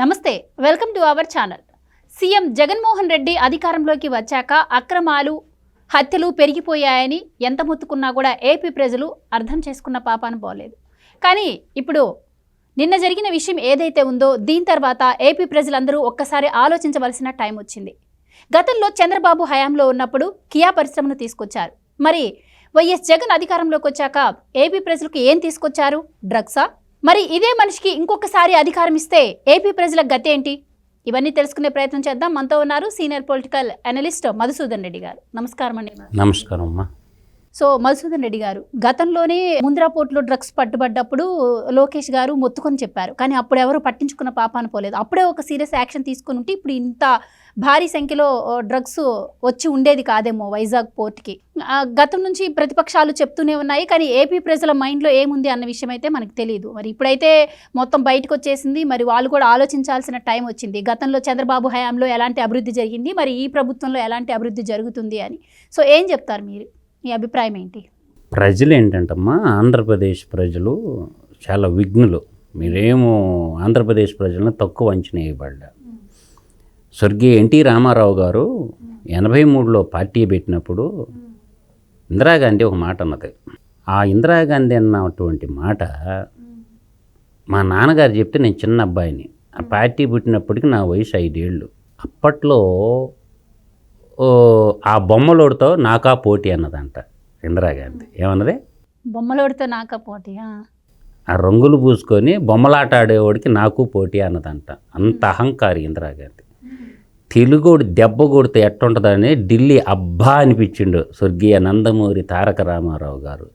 నమస్తే welcome to our channel. CM Jaganmohan Reddy అధికారంలోకి వచ్చాక అక్రమాలు హత్యలు పెరిగిపోయాయని ఎంత మొత్తుకున్నా కూడా ఏపీ ప్రజలు అర్థం చేసుకున్న పాపాన పోలేదు. కానీ ఇప్పుడు నిన్న జరిగిన విషయం ఏదైతే ఉందో దీని తర్వాత ఏపీ ప్రజలందరూ ఒక్కసారి ఆలోచించవలసిన టైం వచ్చింది. గతంలో చంద్రబాబు హయాంలో ఉన్నప్పుడు కియా పరిశ్రమను తీసుకొచ్చారు. మరి వైఎస్ జగన్ అధికారంలోకి వచ్చాక ఏపీ ప్రజలకు ఏం తీసుకొచ్చారు? డ్రగ్సా? మరి ఇదే మనిషికి ఇంకొకసారి అధికారం ఇస్తే ఏపీ ప్రజల గతి ఏంటి? ఇవన్నీ తెలుసుకునే ప్రయత్నం చేద్దాం. మనతో ఉన్నారు senior political analyst Madhusudan Reddy garu. నమస్కారం అండి నమస్కారం అమ్మా. సో మధుసూదన్ రెడ్డి గారు గతంలోనే ముంద్రా పోర్టులో డ్రగ్స్ పట్టుబడ్డప్పుడు లోకేష్ గారు మొత్తుకొని చెప్పారు. కానీ అప్పుడు ఎవరు పట్టించుకున్న పాపాన పోలేదు. అప్పుడే ఒక సీరియస్ యాక్షన్ తీసుకుని ఉంటే ఇప్పుడు ఇంత భారీ సంఖ్యలో డ్రగ్స్ వచ్చి ఉండేది కాదేమో వైజాగ్ పోర్ట్కి. గతం నుంచి ప్రతిపక్షాలు చెప్తూనే ఉన్నాయి. కానీ ఏపీ ప్రజల మైండ్లో ఏముంది అన్న విషయం అయితే మనకు తెలియదు మరి ఇప్పుడైతే మొత్తం బయటకు వచ్చేసింది. మరి వాళ్ళు కూడా ఆలోచించాల్సిన టైం వచ్చింది. గతంలో చంద్రబాబు హయాంలో ఎలాంటి అభివృద్ధి జరిగింది? మరి ఈ ప్రభుత్వంలో ఎలాంటి అభివృద్ధి జరుగుతుంది అని. సో ఏం చెప్తారు మీరు? మీ అభిప్రాయం ఏంటి? ప్రజలు ఏంటంటమ్మా ఆంధ్రప్రదేశ్ ప్రజలు చాలా విఘ్నులు. మీరేమో ఆంధ్రప్రదేశ్ ప్రజలను తక్కువ అంచనా వేయబడ్డా. స్వర్గీయ ఎన్టీ రామారావు గారు ఎనభై మూడులో పార్టీ పెట్టినప్పుడు ఇందిరాగాంధీ ఒక మాట అన్నది. ఆ ఇందిరాగాంధీ అన్నటువంటి మాట మా నాన్నగారు చెప్తే నేను చిన్న అబ్బాయిని. ఆ పార్టీ పుట్టినప్పటికి నా వయసు ఐదేళ్ళు. అప్పట్లో ఆ బొమ్మలోడితో నాకా పోటీ అన్నదంట ఇందిరాగాంధీ. ఏమన్నది? బొమ్మలోడితో నాక పోటీ ఆ. రంగులు పూసుకొని బొమ్మలాట ఆడేవాడికి నాకు పోటీ అన్నదంట. అంత అహంకారి ఇందిరాగాంధీ. తెలుగోడు దెబ్బ కొడితే ఎట్టుంటుందని ఢిల్లీ అబ్బా అనిపించిండు స్వర్గీయ నందమూరి తారక రామారావు గారు.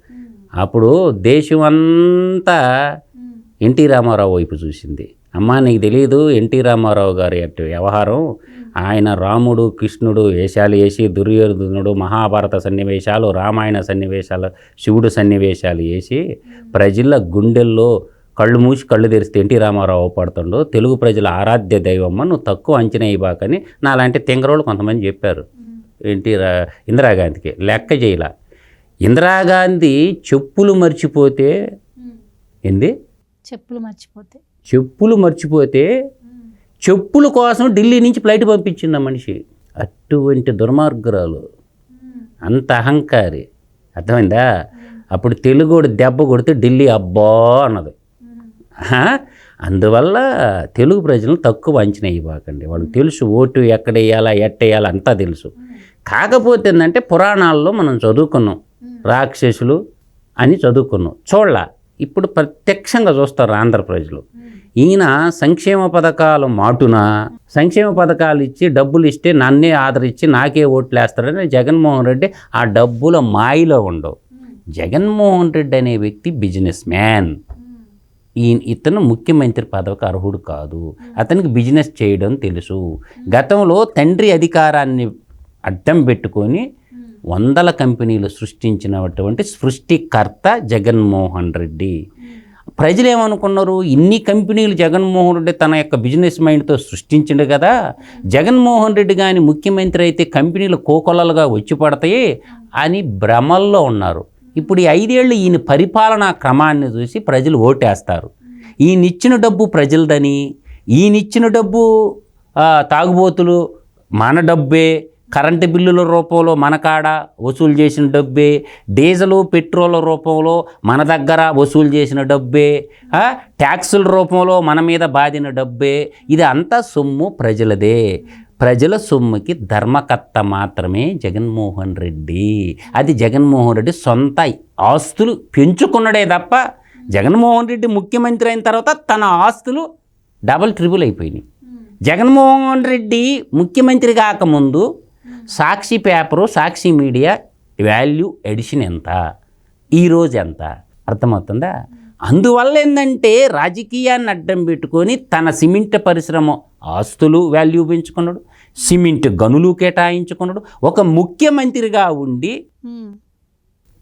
అప్పుడు దేశం అంతా ఎన్టీ రామారావు వైపు చూసింది. అమ్మా నీకు తెలియదు ఎన్టీ రామారావు గారి వ్యవహారం ఆయన రాముడు కృష్ణుడు వేషాలు వేసి దుర్యోధనుడు మహాభారత సన్నివేశాలు రామాయణ సన్నివేశాలు శివుడు సన్నివేశాలు వేసి ప్రజల గుండెల్లో కళ్ళు మూసి కళ్ళు తెరిస్తే ఎన్టీ రామారావు పడుతుండో తెలుగు ప్రజల ఆరాధ్య దైవమ్మ నువ్వు తక్కువ అంచనా ఇవ్వకని నాలాంటి తెంగరోళ్ళు కొంతమంది చెప్పారు. ఎన్టీ రా ఇందిరాగాంధీకి లెక్క చేయలా. ఇందిరాగాంధీ చెప్పులు మర్చిపోతే ఏంది? చెప్పులు మర్చిపోతే. చెప్పులు మర్చిపోతే చెప్పుల కోసం ఢిల్లీ నుంచి ఫ్లైట్ పంపించింది ఆ మనిషి. అటువంటి దుర్మార్గురాలు. అంత అహంకారి. అర్థమైందా? అప్పుడు తెలుగుడు దెబ్బ కొడితే ఢిల్లీ అబ్బా అన్నది. అందువల్ల తెలుగు ప్రజలను తక్కువ అంచనా ఇవ్వకండి. వాళ్ళకి తెలుసు ఓటు ఎక్కడ వేయాలా ఎట్ట వేయాలా అంతా తెలుసు. కాకపోతే ఏంటంటే పురాణాల్లో మనం చదువుకున్నాం. రాక్షసులు అని చదువుకున్నాం. చూడాల. ఇప్పుడు ప్రత్యక్షంగా చూస్తారు ఆంధ్ర ప్రజలు. ఈయన సంక్షేమ పథకాలు మాటున సంక్షేమ పథకాలు ఇచ్చి డబ్బులు ఇస్తే నన్నే ఆదరించి నాకే ఓట్లు వేస్తారని జగన్మోహన్ రెడ్డి ఆ డబ్బుల మాయలో ఉండవు. జగన్మోహన్ రెడ్డి అనే వ్యక్తి బిజినెస్ మ్యాన్. ఈ ఇతను ముఖ్యమంత్రి పదవికి అర్హుడు కాదు. అతనికి బిజినెస్ చేయడం తెలుసు. గతంలో తండ్రి అధికారాన్ని అడ్డం పెట్టుకొని వందల కంపెనీలు సృష్టించినటువంటి సృష్టికర్త జగన్మోహన్ రెడ్డి. ప్రజలు ఏమనుకున్నారు ఇన్ని కంపెనీలు జగన్మోహన్ రెడ్డి తన యొక్క బిజినెస్ మైండ్తో సృష్టించిండు కదా? జగన్మోహన్ రెడ్డి కానీ ముఖ్యమంత్రి అయితే కంపెనీలు కోకొల్లలుగా వచ్చి పడతాయి అని భ్రమల్లో ఉన్నారు. ఇప్పుడు ఈ ఐదేళ్ళు ఈయన పరిపాలనా క్రమాన్ని చూసి ప్రజలు ఓటేస్తారు. ఈయనిచ్చిన డబ్బు ప్రజలదని ఈయనిచ్చిన డబ్బు తాగుబోతులు మన డబ్బే కరెంటు బిల్లుల రూపంలో మన కాడ వసూలు చేసిన డబ్బే డీజిల్ పెట్రోల్ రూపంలో మన దగ్గర వసూలు చేసిన డబ్బే ట్యాక్సుల రూపంలో మన మీద బాధిన డబ్బే. ఇది అంతా సొమ్ము ప్రజలదే. ప్రజల సొమ్ముకి ధర్మకర్త మాత్రమే జగన్మోహన్ రెడ్డి. అది జగన్మోహన్ రెడ్డి సొంత ఆస్తులు పెంచుకున్నాడే తప్ప జగన్మోహన్ రెడ్డి ముఖ్యమంత్రి అయిన తర్వాత తన ఆస్తులు డబల్ ట్రిపుల్ అయిపోయినాయి. జగన్మోహన్ రెడ్డి ముఖ్యమంత్రి కాకముందు Sakshi paper Sakshi media value edition ఎంత? ఈరోజు ఎంత? అర్థమవుతుందా? అందువల్ల ఏంటంటే రాజకీయాన్ని అడ్డం పెట్టుకొని తన సిమెంట్ పరిశ్రమ ఆస్తులు వాల్యూ పెంచుకున్నాడు సిమెంట్ గనులు కేటాయించుకున్నాడు ఒక ముఖ్యమంత్రిగా ఉండి.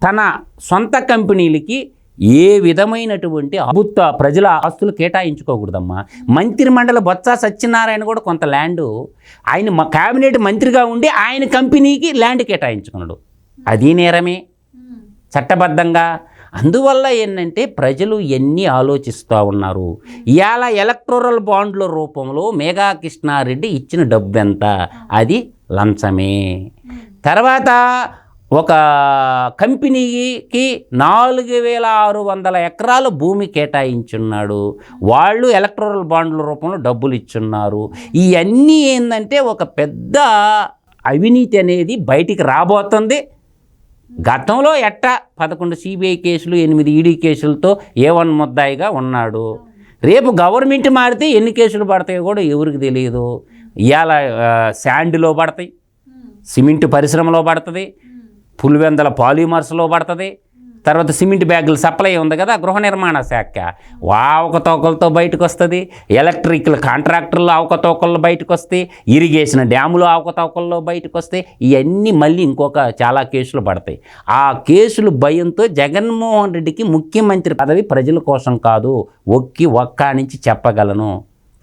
తన సొంత కంపెనీలకి ఏ విధమైనటువంటి అభుత్వ ప్రజల ఆస్తులు కేటాయించుకోకూడదమ్మా. మంత్రి మండలి బొత్స సత్యనారాయణ కూడా కొంత ల్యాండ్ ఆయన మ- కేబినెట్ మంత్రిగా ఉండి ఆయన కంపెనీకి ల్యాండ్ కేటాయించుకున్నాడు. అది నేరమే. చట్టబద్ధంగా. అందువల్ల ఏంటంటే ప్రజలు ఎన్ని ఆలోచిస్తూ ఉన్నారు. ఇవాళ ఎలక్ట్రోరల్ బాండ్ల రూపంలో మేఘా కృష్ణారెడ్డి ఇచ్చిన డబ్బు ఎంత? అది లంచమే. తర్వాత ఒక కంపెనీకి నాలుగు వేల ఆరు వందల ఎకరాల భూమి కేటాయించున్నాడు. వాళ్ళు ఎలక్ట్రల్ బాండ్ల రూపంలో డబ్బులు ఇచ్చున్నారు. ఇవన్నీ ఏంటంటే ఒక పెద్ద అవినీతి అనేది బయటికి రాబోతుంది. గతంలో ఎట్టా? పదకొండు సిబిఐ కేసులు ఎనిమిది ఈడీ కేసులతో ఏ వన్ ముద్దాయిగా ఉన్నాడు. రేపు గవర్నమెంట్ మారితే ఎన్ని కేసులు పడతాయో కూడా ఎవరికి తెలియదు ఇవాళ శాండ్లో పడతాయి. సిమెంట్ పరిశ్రమలో పడుతుంది. పులివెందల పాలిమర్స్లో పడుతుంది. తర్వాత సిమెంట్ బ్యాగులు సప్లై ఉంది కదా గృహ నిర్మాణ శాఖ. అవకతవకలతో బయటకు వస్తుంది ఎలక్ట్రికల్ కాంట్రాక్టర్లు అవకతవకల్లో బయటకు వస్తాయి ఇరిగేషన్ డ్యాములు అవకతవకల్లో బయటకు వస్తాయి ఇవన్నీ మళ్ళీ ఇంకొక చాలా కేసులు పడతాయి. ఆ కేసులు భయంతో జగన్మోహన్ రెడ్డికి ముఖ్యమంత్రి పదవి ప్రజల కోసం కాదు ఒక్కి ఒక్క నుంచి చెప్పగలను.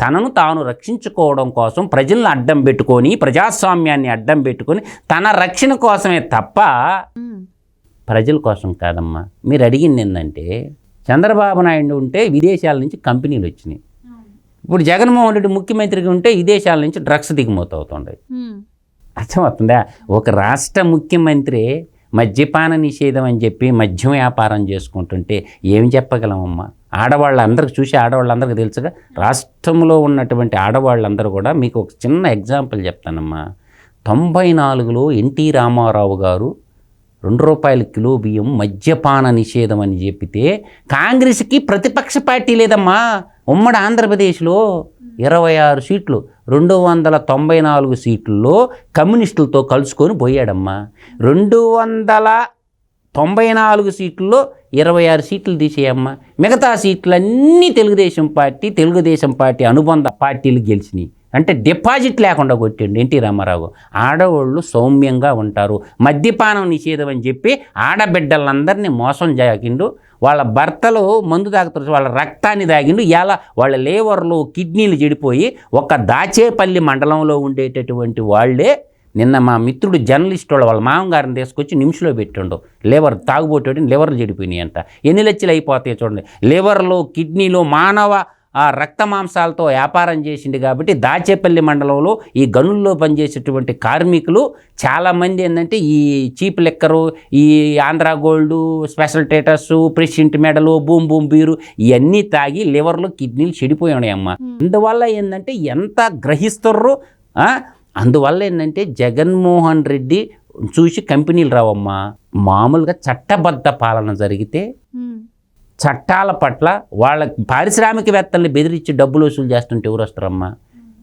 తనను తాను రక్షించుకోవడం కోసం ప్రజలను అడ్డం పెట్టుకొని ప్రజాస్వామ్యాన్ని అడ్డం పెట్టుకొని తన రక్షణ కోసమే తప్ప ప్రజల కోసం కాదమ్మా. మీరు అడిగింది ఏంటంటే చంద్రబాబు నాయుడు ఉంటే విదేశాల నుంచి కంపెనీలు వచ్చినాయి. ఇప్పుడు జగన్మోహన్ రెడ్డి ముఖ్యమంత్రిగా ఉంటే విదేశాల నుంచి డ్రగ్స్ దిగుమతి అవుతుండే. అర్థమవుతుందా? ఒక రాష్ట్ర ముఖ్యమంత్రి మద్యపాన నిషేధం అని చెప్పి మద్యం వ్యాపారం చేసుకుంటుంటే ఏం చెప్పగలమమ్మా? ఆడవాళ్ళందరికీ చూసి ఆడవాళ్ళందరికీ తెలుసుగా రాష్ట్రంలో ఉన్నటువంటి ఆడవాళ్ళందరూ కూడా మీకు ఒక చిన్న ఎగ్జాంపుల్ చెప్తానమ్మా. తొంభై నాలుగులో ఎన్టీ రామారావు గారు రెండు రూపాయల కిలో బియ్యం మద్యపాన నిషేధం అని చెప్పితే కాంగ్రెస్కి ప్రతిపక్ష పార్టీ లేదమ్మా. ఉమ్మడి ఆంధ్రప్రదేశ్లో ఇరవై ఆరు సీట్లు రెండు వందల తొంభై నాలుగు సీట్లలో కమ్యూనిస్టులతో కలుసుకొని పోయాడమ్మా. రెండు వందల తొంభై నాలుగు సీట్లలో ఇరవై ఆరు సీట్లు తీసేయమ్మా మిగతా సీట్లన్నీ తెలుగుదేశం పార్టీ తెలుగుదేశం పార్టీ అనుబంధ పార్టీలు గెలిచినాయి. అంటే డిపాజిట్ లేకుండా కొట్టిండు ఎన్టీ రామారావు. ఆడవాళ్ళు సౌమ్యంగా ఉంటారు. మద్యపానం నిషేధం అని చెప్పి ఆడబిడ్డలందరినీ మోసం చేకిండు వాళ్ళ భర్తలు మందు తాగుతారు వాళ్ళ రక్తాన్ని తాగిండు. ఇలా వాళ్ళ లేవర్లు కిడ్నీలు చెడిపోయి ఒక దాచేపల్లి మండలంలో ఉండేటటువంటి వాళ్ళే నిన్న మా మిత్రుడు జర్నలిస్ట్ వాళ్ళ వాళ్ళ మామగారిని తీసుకొచ్చి నిమిషంలో పెట్టిండు. లివర్ తాగుబోటోటి లివర్లు చెడిపోయినాయి అంట ఎన్ని లక్షలు అయిపోతాయి చూడండి. లివర్లో కిడ్నీలో మానవ ఆ రక్త మాంసాలతో వ్యాపారం చేసింది కాబట్టి దాచేపల్లి మండలంలో ఈ గనుల్లో పనిచేసేటువంటి కార్మికులు చాలామంది ఏంటంటే ఈ చీప్ లెక్కరు ఈ Andhra gold special status president medal boom boom beer ఇవన్నీ తాగి లివర్లు కిడ్నీలు చెడిపోయి ఉన్నాయమ్మా. అందువల్ల ఏంటంటే ఎంత గ్రహిస్తుర్రు? అందువల్ల ఏంటంటే జగన్మోహన్ రెడ్డి చూసి కంపెనీలు రావమ్మా. మామూలుగా చట్టబద్ధ పాలన జరిగితే చట్టాల పట్ల వాళ్ళ పారిశ్రామికవేత్తల్ని బెదిరించి డబ్బులు వసూలు చేస్తుంటే ఎవరు వస్తారమ్మా?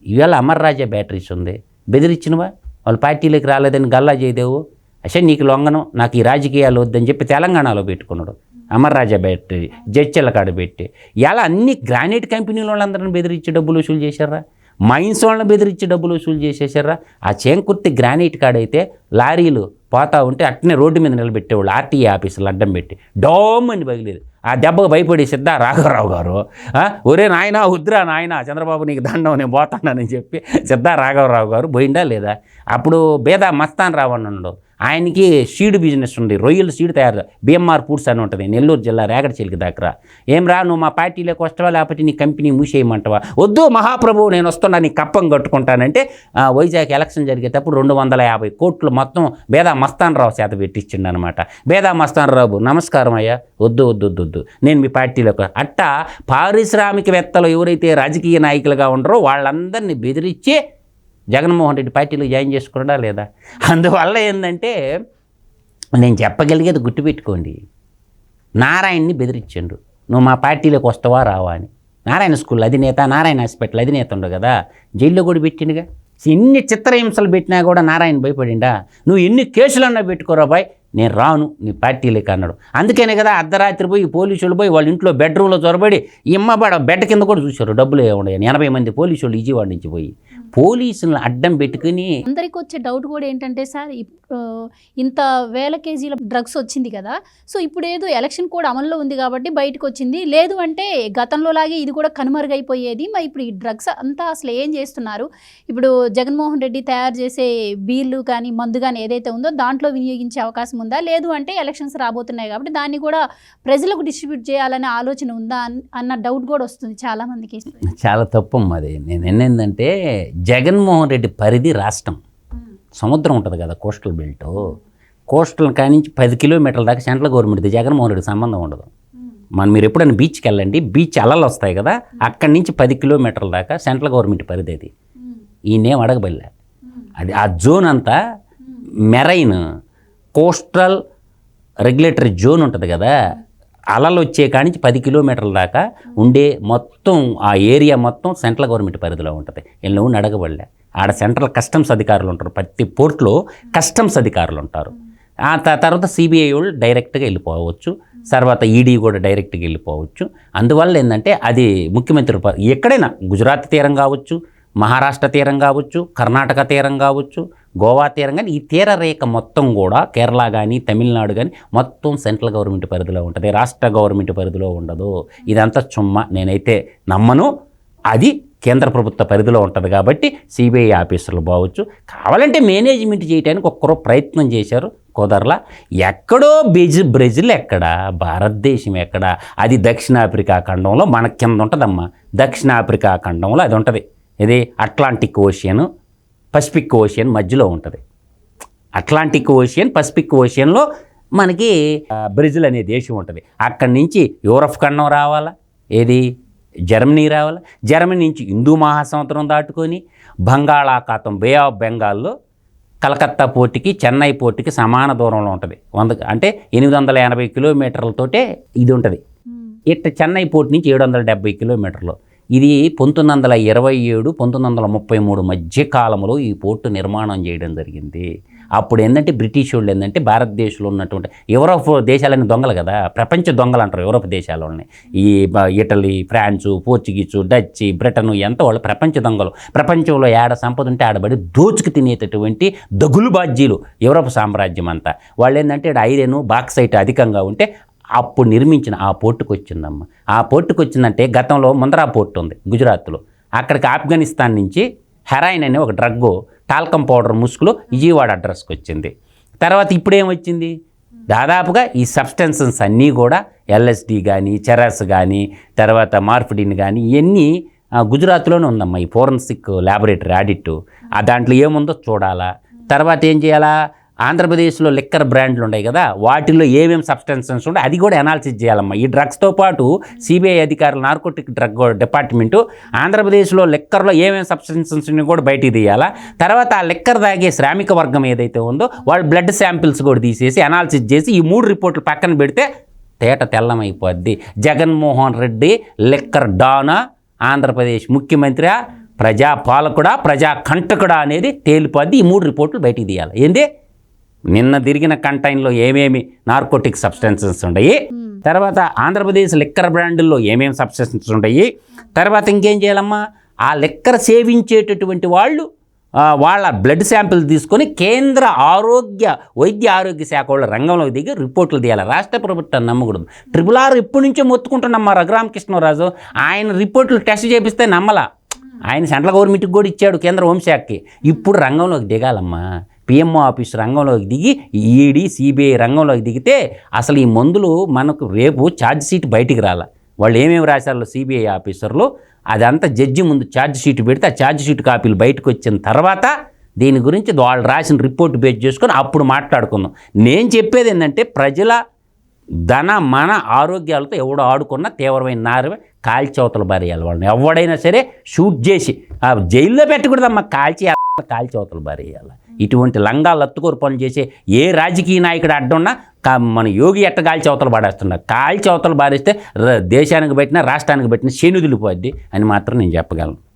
ఇవాళ అమర్ రాజా బ్యాటరీస్ ఉంది. బెదిరించినవా? వాళ్ళు పార్టీలోకి రాలేదని గల్లా చేయదేవు? అసలు నీకు లొంగను నాకు ఈ రాజకీయాలు వద్దని చెప్పి తెలంగాణలో పెట్టుకున్నాడు. అమర్ రాజా బ్యాటరీ జడ్చెల కాడ పెట్టి. ఇలా అన్ని గ్రానైట్ కంపెనీల వాళ్ళందరిని బెదిరించి డబ్బులు వసూలు చేశారా? మైన్స్ వాళ్ళని బెదిరించి డబ్బులు వసూలు చేసేసారా ఆ చేంకుర్తి గ్రానైట్ కాడైతే లారీలు పోతా ఉంటే అట్నే రోడ్డు మీద నిలబెట్టేవాళ్ళు ఆర్టీఏ ఆఫీసులు అడ్డం పెట్టి. డోమ్ అని పగిలేదు ఆ దెబ్బకు భయపడి సిద్ధా రాఘవరావు గారు ఒరే నాయనా వద్దురా నాయనా చంద్రబాబు నీకు దండం నేను పోతానని చెప్పి సిద్ధా రాఘవరావు గారు పోయిందా లేదా? అప్పుడు బేదా మస్తాన్ రావణ్ ఉండవు ఆయనకి సీడ్ బిజినెస్ ఉంది. రొయ్యలు సీడ్ తయారు బిఎంఆర్ ఫుడ్స్ అని ఉంటుంది. నెల్లూరు జిల్లా రేగడచేలికి దగ్గర ఏం రా నువ్వు మా పార్టీలోకి వస్తావా? లేకపోతే నీ కంపెనీ మూసేయమంటావా? వద్దు మహాప్రభు నేను వస్తున్నా నీ కప్పం కట్టుకుంటానంటే వైజాగ్ ఎలక్షన్ జరిగేటప్పుడు రెండు వందల యాభై కోట్లు మొత్తం బేదా మస్తాన్ రావు చేత పెట్టించిండు అనమాట బేదా మస్తాన్ రావు నమస్కారం అయ్యా. వద్దు వద్దు వద్దు వద్దు. నేను మీ పార్టీలోకి అట్టా పారిశ్రామికవేత్తలు ఎవరైతే రాజకీయ నాయకులుగా ఉండరో వాళ్ళందరినీ బెదిరించి జగన్మోహన్ రెడ్డి పార్టీలో జాయిన్ చేసుకున్నాడా లేదా? అందువల్ల ఏంటంటే నేను చెప్పగలిగేది గుర్తుపెట్టుకోండి నారాయణని బెదిరించండు. నువ్వు మా పార్టీలోకి వస్తావా రావా అని. నారాయణ స్కూల్ అధినేత నారాయణ హాస్పిటల్ అధినేత ఉండు కదా జైల్లో కూడా పెట్టిండుగా. ఎన్ని చిత్రహింసలు పెట్టినా కూడా నారాయణ భయపడిండా? నువ్వు ఎన్ని కేసులన్నా పెట్టుకోరా బాయ్ నేను రాను నీ పార్టీలోకి అన్నాడు. అందుకనే కదా అర్ధరాత్రి పోయి పోలీసులు పోయి వాళ్ళ ఇంట్లో బెడ్రూమ్లో చొరబడి ఇమ్మబడ బెడ్ కింద కూడా చూశారు. డబ్బులు ఏమున్నాయని ఎనభై మంది పోలీసులు విజయవాడ నుంచి పోయి. పోలీసులను అడ్డం పెట్టుకుని అందరికి వచ్చే డౌట్ కూడా ఏంటంటే సార్ ఇంత వేల కేజీల డ్రగ్స్ వచ్చింది కదా సో ఇప్పుడు ఏదో ఎలక్షన్ కూడా అమల్లో ఉంది కాబట్టి బయటకు వచ్చింది లేదు అంటే గతంలో లాగే ఇది కూడా కనుమరుగైపోయేది. మరి ఇప్పుడు ఈ డ్రగ్స్ అంతా అసలు ఏం చేస్తున్నారు? ఇప్పుడు జగన్మోహన్ రెడ్డి తయారు చేసే బీర్లు కానీ మందు కానీ ఏదైతే ఉందో దాంట్లో వినియోగించే అవకాశం ఉందా? లేదు అంటే ఎలక్షన్స్ రాబోతున్నాయి కాబట్టి దాన్ని కూడా ప్రజలకు డిస్ట్రిబ్యూట్ చేయాలనే ఆలోచన ఉందా అన్- అన్న డౌట్ కూడా వస్తుంది చాలా మందికి చాలా తప్పమ్మా అది. నేను ఏంటంటే జగన్మోహన్ రెడ్డి పరిధి రాష్ట్రం. సముద్రం ఉంటుంది కదా కోస్టల్ బెల్ట్. కోస్టల్ కానించి పది కిలోమీటర్ల దాకా సెంట్రల్ గవర్నమెంట్ది జగన్మోహన్ రెడ్డి సంబంధం ఉండదు. మనం మీరు ఎప్పుడైనా బీచ్కి వెళ్ళండి బీచ్ అలలు వస్తాయి కదా అక్కడి నుంచి పది కిలోమీటర్ల దాకా సెంట్రల్ గవర్నమెంట్ పరిధి అది. ఈయనేం అడగబల్లే. అది ఆ జోన్ అంతా మెరైన్ కోస్టల్ రెగ్యులేటరీ జోన్ ఉంటుంది కదా అలలు వచ్చే కానించి పది కిలోమీటర్ల దాకా ఉండే మొత్తం ఆ ఏరియా మొత్తం సెంట్రల్ గవర్నమెంట్ పరిధిలో ఉంటుంది. వీళ్ళు నడగబడలే. ఆడ సెంట్రల్ కస్టమ్స్ అధికారులు ఉంటారు. ప్రతి పోర్ట్లో కస్టమ్స్ అధికారులు ఉంటారు. ఆ త- తర్వాత సిబిఐ వాళ్ళు డైరెక్ట్గా వెళ్ళిపోవచ్చు. తర్వాత ఈడీ కూడా డైరెక్ట్గా వెళ్ళిపోవచ్చు. అందువల్ల ఏంటంటే అది ముఖ్యమంత్రి ఎక్కడైనా గుజరాత్ తీరం కావచ్చు మహారాష్ట్ర తీరం కావచ్చు కర్ణాటక తీరం కావచ్చు గోవా తీరం కానీ ఈ తీర రేఖ మొత్తం కూడా కేరళ కానీ తమిళనాడు కానీ మొత్తం సెంట్రల్ గవర్నమెంట్ పరిధిలో ఉంటుంది. రాష్ట్ర గవర్నమెంట్ పరిధిలో ఉండదు. ఇదంతా చుమ్మ. నేనైతే నమ్మను. అది కేంద్ర ప్రభుత్వ పరిధిలో ఉంటుంది కాబట్టి సిబిఐ ఆఫీసర్లు బావచ్చు. కావాలంటే మేనేజ్మెంట్ చేయడానికి ఒక్కరో ప్రయత్నం చేశారు కుదరలా. ఎక్కడో బెజ్ బ్రెజిల్ ఎక్కడ? భారతదేశం ఎక్కడ? అది దక్షిణాఫ్రికా ఖండంలో మన కింద ఉంటుందమ్మా. దక్షిణాఫ్రికా ఖండంలో అది ఉంటుంది. ఇది అట్లాంటిక్ ఓషియన్. పసిఫిక్ ఓషియన్ మధ్యలో ఉంటుంది. అట్లాంటిక్ ఓషియన్ పసిఫిక్ ఓషియన్లో మనకి బ్రెజిల్ అనే దేశం ఉంటుంది. అక్కడి నుంచి యూరప్ ఖండం రావాలా? ఏది? జర్మనీ రావాలా? జర్మనీ నుంచి హిందూ మహాసముద్రం దాటుకొని బంగాళాఖాతం బే ఆఫ్ బెంగాల్లో కలకత్తా పోర్టుకి చెన్నై పోర్టుకి సమాన దూరంలో ఉంటుంది. వంద అంటే ఎనిమిది వందల ఎనభై కిలోమీటర్లతోటే ఇది ఉంటుంది. ఇట్ట చెన్నై పోర్ట్ నుంచి ఏడు వందల డెబ్బై కిలోమీటర్లు. ఇది పంతొమ్మిది వందల ఇరవై ఏడు పంతొమ్మిది వందల ముప్పై మూడు మధ్య కాలంలో ఈ పోర్టు నిర్మాణం చేయడం జరిగింది. అప్పుడు ఏంటంటే బ్రిటిష్ వాళ్ళు ఏంటంటే భారతదేశంలో ఉన్నటువంటి యూరోప్ దేశాలన్నీ దొంగలు కదా ప్రపంచ దొంగలు అంటారు యూరోప్ దేశాలని ఈ Italy France Portuguese Dutch Britain ఎంత వాళ్ళు ప్రపంచ దొంగలు. ప్రపంచంలో ఏడ సంపద ఉంటే ఆడబడి దోచుకు తినేటటువంటి దగులు బాధ్యులు యూరోప్ సామ్రాజ్యం అంతా. వాళ్ళు ఏంటంటే ఐరన్ బాక్సైట్ అధికంగా ఉంటే అప్పుడు నిర్మించిన ఆ పోర్టుకు వచ్చిందమ్మ. ఆ పోర్టుకు వచ్చిందంటే గతంలో ముందరా పోర్టు ఉంది గుజరాత్లో. అక్కడికి ఆఫ్ఘనిస్తాన్ నుంచి హెరాయిన్ అనే ఒక డ్రగ్ టాల్కమ్ పౌడర్ ముసుగులో విజయవాడ అడ్రస్కి వచ్చింది. తర్వాత ఇప్పుడేం వచ్చింది దాదాపుగా ఈ సబ్స్టెన్సెస్ అన్నీ కూడా ఎల్ఎస్డి కానీ చెరస్ కానీ తర్వాత మార్ఫిడిన్ కానీ ఇవన్నీ గుజరాత్లోనే ఉందమ్మా ఈ ఫోరెన్సిక్ ల్యాబొరేటరీ ఆడిట్ ఆ దాంట్లో ఏముందో చూడాలా. తర్వాత ఏం చేయాలా? ఆంధ్రప్రదేశ్లో లిక్కర్ బ్రాండ్లు ఉన్నాయి కదా వాటిల్లో ఏమేమి సబ్స్టెన్సెస్ ఉంటాయి అది కూడా అనాలిసిస్ చేయాలమ్మా. ఈ డ్రగ్స్తో పాటు సిబిఐ అధికారులు నార్కోటిక్ డ్రగ్ డిపార్ట్మెంటు ఆంధ్రప్రదేశ్లో లిక్కర్లో ఏమేమి సబ్స్టెన్సెస్ని కూడా బయటికి తీయాలా. తర్వాత ఆ లిక్కర్ తాగే శ్రామిక వర్గం ఏదైతే ఉందో వాళ్ళు బ్లడ్ శాంపిల్స్ కూడా తీసేసి అనాలిసిస్ చేసి ఈ మూడు రిపోర్ట్లు పక్కన పెడితే తేట తెల్లమైపోద్ది. జగన్మోహన్ రెడ్డి లిక్కర్ డానా ఆంధ్రప్రదేశ్ ముఖ్యమంత్రి ప్రజా పాలకుడా ప్రజా కంటకుడా అనేది తేలిపోద్ది. ఈ మూడు రిపోర్ట్లు బయటికి తీయాలి. ఏంది? నిన్న తిరిగిన కంటైన్లో ఏమేమి నార్కోటిక్ సబ్స్టెన్సెస్ ఉన్నాయి తర్వాత ఆంధ్రప్రదేశ్ లిక్కర్ బ్రాండుల్లో ఏమేమి సబ్స్టెన్సెస్ ఉన్నాయి తర్వాత ఇంకేం చేయాలమ్మా? ఆ లిక్కర్ సేవించేటటువంటి వాళ్ళు వాళ్ళ బ్లడ్ శాంపిల్ తీసుకొని కేంద్ర ఆరోగ్య వైద్య ఆరోగ్య శాఖ వాళ్ళ రంగంలోకి దిగి రిపోర్ట్లు తీయాలి. రాష్ట్ర ప్రభుత్వాన్ని నమ్మకూడదు. ట్రిపుల్ ఆర్ ఎప్పటి నుంచో మొత్తుకుంటున్నాం రఘురామకృష్ణరాజు? ఆయన రిపోర్ట్లు టెస్ట్ చేపిస్తే నమ్మలా. ఆయన సెంట్రల్ గవర్నమెంట్కి కూడా ఇచ్చాడు కేంద్ర హోంశాఖకి. ఇప్పుడు రంగంలోకి దిగాలమ్మా. పిఎంఓ ఆఫీస్ రంగంలోకి దిగి ఈడీ సిబిఐ రంగంలోకి దిగితే అసలు ఈ మందులు మనకు రేపు ఛార్జ్ షీట్ బయటికి రాల. వాళ్ళు ఏమేమి రాశారు సిబిఐ ఆఫీసర్లు? అదంతా జడ్జి ముందు ఛార్జ్ షీట్ పెడితే ఆ ఛార్జ్ షీట్ కాపీలు బయటకు వచ్చిన తర్వాత దీని గురించి వాళ్ళు రాసిన రిపోర్ట్ బేస్ చేసుకొని అప్పుడు మాట్లాడుకుందాం. నేను చెప్పేది ఏంటంటే ప్రజల ధన మన ఆరోగ్యాలతో ఎవడు ఆడుకున్నా తీవ్రమైన నారమే కాల్చవతలు బారేయాలి. వాళ్ళని ఎవడైనా సరే షూట్ చేసి ఆ జైల్లో పెట్టకూడదమ్మా కాల్చి కాల్చవతలు బారేయాలి. ఇటువంటి లంగాలు అత్తుకోరు పనులు చేసే ఏ రాజకీయ నాయకుడు అడ్డున్నా కా- మన యోగి ఎట్ట కాల్చి అవతలు పాడేస్తున్నా. కాల్చి అవతలు బారేస్తే దేశానికి పెట్టినా రాష్ట్రానికి పెట్టినా శనుదులు పోద్ది అని మాత్రం నేను చెప్పగలను.